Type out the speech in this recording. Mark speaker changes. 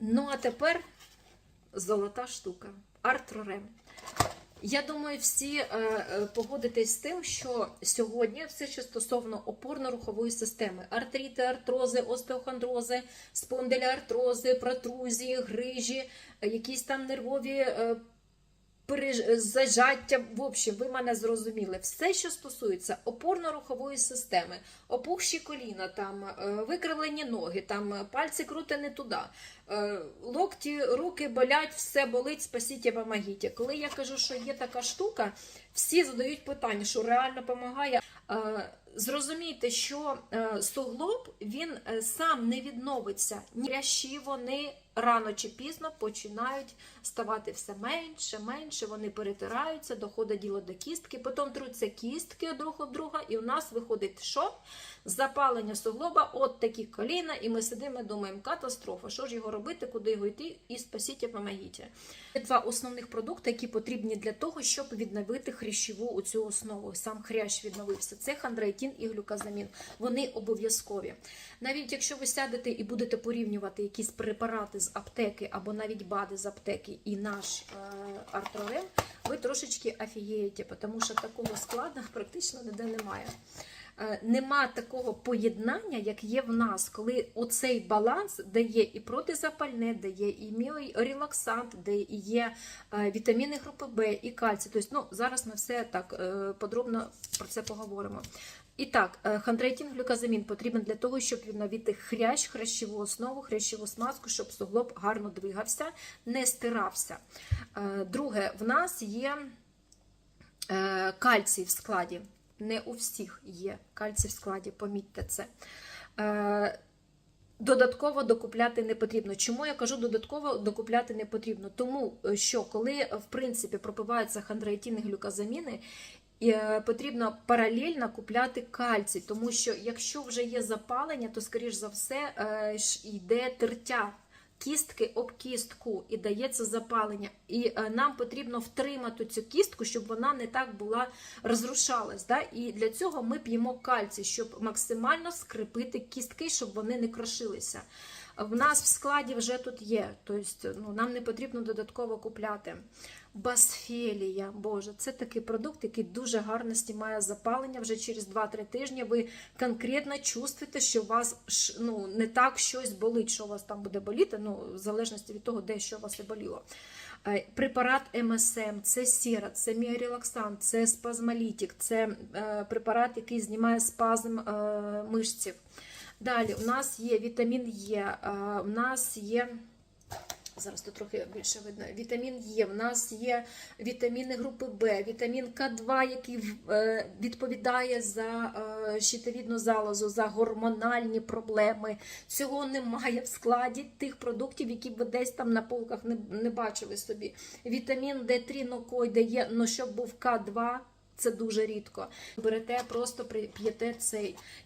Speaker 1: Ну, а тепер золота штука. Артрорем. Я думаю, всі е, е, погодитесь з тим, що сьогодні все, що стосовно опорно-рухової системи: артрити, артрози, остеохондрози, спондиляртрози, протрузії, грижі, е, якісь там нервові. Е, зажаття, в общем, ви мене зрозуміли. Все, що стосується опорно-рухової системи, опухші коліна, там, е, викривлені ноги, там, е, пальці крути не туди, локті, руки болять, все болить, спасіть, і помогіть. Коли я кажу, що є така штука, всі задають питання, що реально допомагає. Зрозумійте, що е, суглоб він е, сам не відновиться. Хрящі вони рано чи пізно починають ставати все менше, менше. Вони перетираються, доходить діло до кістки, потім труться кістки друг об друга, і у нас виходить що? Запалення суглоба, от такі коліна, і ми сидимо і думаємо, катастрофа, що ж його робити, куди його йти, і спасіть, помогіть. Є два основних продукти, які потрібні для того, щоб відновити хрящову цю основу. Сам хрящ відновився. Це хандроїтін і глюказамін. Вони обов'язкові. Навіть якщо ви сядете і будете порівнювати якісь препарати з аптеки або навіть БАДи з аптеки і наш е, артрорем, ви трошечки афієєте, тому що такого складу практично ніде немає. Е, Нема такого поєднання, як є в нас, коли оцей баланс, де є і протизапальне, де є і міорелаксант, де є е, вітаміни групи Б і кальцій. Тобто, ну, зараз ми все так е, подробно про це поговоримо. І так, хандроїтин глюказамін потрібен для того, щоб відновити хрящ, хрящову основу, хрящову смазку, щоб суглоб гарно двигався, не стирався. Друге, в нас є кальцій в складі. Не у всіх є кальцій в складі, помітьте це. Е, Додатково докупляти не потрібно. Чому я кажу додатково докупляти не потрібно? Тому е, що коли в принципі пропиваються хандроїтини глюказаміни, і, е, потрібно паралельно купляти кальцій, тому що якщо вже є запалення, то скоріш за все йде тертя кістки об кістку і дається запалення. І е, нам потрібно втримати цю кістку, щоб вона не так була розрушалась. Да? І для цього ми п'ємо кальцій, щоб максимально скрипити кістки, щоб вони не крошилися. В нас в складі вже тут є, тобто ну, нам не потрібно додатково купляти. Басфелія, Боже, це такий продукт, який дуже гарно знімає запалення. Вже через 2-3 тижні ви конкретно чувствуєте, що у вас ну, не так щось болить, що у вас там буде боліти, ну, в залежності від того, де що у вас і боліло. Е, Препарат МСМ, це сіра, це міорелаксант, це спазмолітик, це е, препарат, який знімає спазм е, мишців. Далі у нас є вітамін Е, е, у нас є. Зараз тут трохи більше видно. Вітамін Е, в нас є вітаміни групи Б, вітамін К2, який е, відповідає за е, щитовідну залозу, за гормональні проблеми. Цього немає в складі тих продуктів, які ви десь там на полках не, не бачили собі. Вітамін Д3, ну кой, де є, ну щоб був К2. Це дуже рідко. Берете, просто п'єте цей.